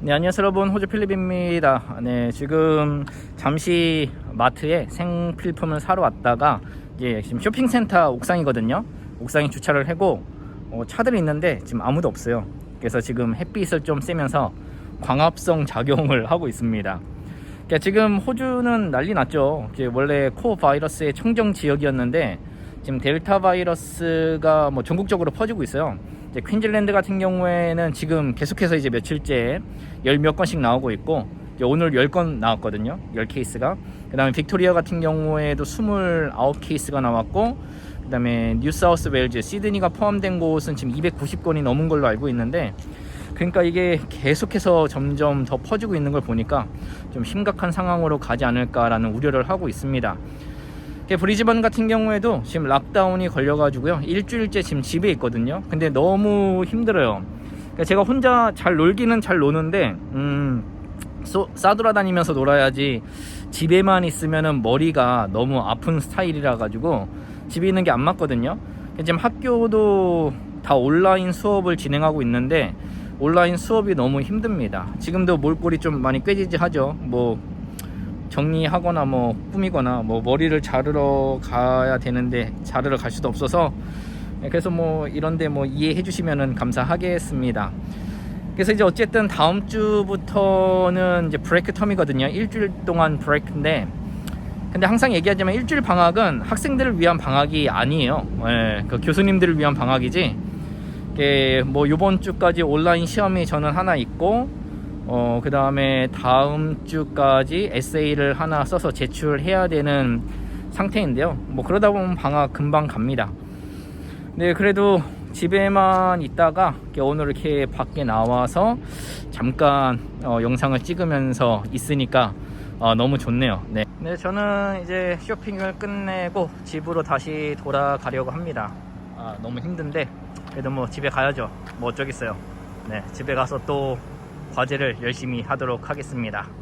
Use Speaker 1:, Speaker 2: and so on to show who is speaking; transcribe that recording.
Speaker 1: 네, 안녕하세요 여러분 호주 필립입니다. 네, 지금 잠시 마트에 생필품을 사러 왔다가 이제 지금 쇼핑센터 옥상이거든요. 옥상에 주차를 하고 어, 차들이 있는데 지금 아무도 없어요. 그래서 지금 햇빛을 좀 쐬면서 광합성 작용을 하고 있습니다. 그러니까 지금 호주는 난리 났죠. 원래 코어 바이러스의 청정 지역이었는데 지금 델타 바이러스가 뭐 전국적으로 퍼지고 있어요. 이제 퀸즐랜드 같은 경우에는 지금 계속해서 이제 며칠째 열 몇 건씩 나오고 있고 오늘 10건 나왔거든요. 10케이스가. 그 다음에 빅토리아 같은 경우에도 29케이스가 나왔고 그 다음에 뉴사우스 웨일즈 시드니가 포함된 곳은 지금 290건이 넘은 걸로 알고 있는데 그러니까 이게 계속해서 점점 더 퍼지고 있는 걸 보니까 좀 심각한 상황으로 가지 않을까라는 우려를 하고 있습니다. 브리즈번 같은 경우에도 지금 락다운이 걸려가지고요 일주일째 지금 집에 있거든요. 근데 너무 힘들어요. 그러니까 제가 혼자 잘 놀기는 잘 노는데 음, 쏘- 싸돌아다니면서 놀아야지 집에만 있으면은 머리가 너무 아픈 스타일이라 가지고 집에 있는 게 안 맞거든요. 지금 학교도 다 온라인 수업을 진행하고 있는데 온라인 수업이 너무 힘듭니다. 지금도 몰골이 좀 많이 꾀지지 하죠. 뭐 정리하거나 뭐 꾸미거나 뭐 머리를 자르러 가야 되는데 자르러 갈 수도 없어서 예, 그래서 뭐 이런데 뭐 이해해 주시면은 감사하겠습니다. 그래서 이제 어쨌든 다음 주부터는 이제 브레이크 텀이거든요. 일주일 동안 브레이크인데 근데 항상 얘기하지만 일주일 방학은 학생들을 위한 방학이 아니에요. 예, 그 교수님들을 위한 방학이지. 이게 뭐 이번 주까지 온라인 시험이 저는 하나 있고 어, 그 다음에 다음 주까지 에세이를 하나 써서 제출해야 되는 상태인데요. 뭐 그러다 보면 방학 금방 갑니다. 네, 그래도 집에만 있다가 오늘 이렇게 밖에 나와서 잠깐 어, 영상을 찍으면서 있으니까 어, 너무 좋네요. 네. 네, 저는 이제 쇼핑을 끝내고 집으로 다시 돌아가려고 합니다. 아, 너무 힘든데 그래도 뭐 집에 가야죠. 뭐 어쩌겠어요. 네, 집에 가서 또 과제를 열심히 하도록 하겠습니다.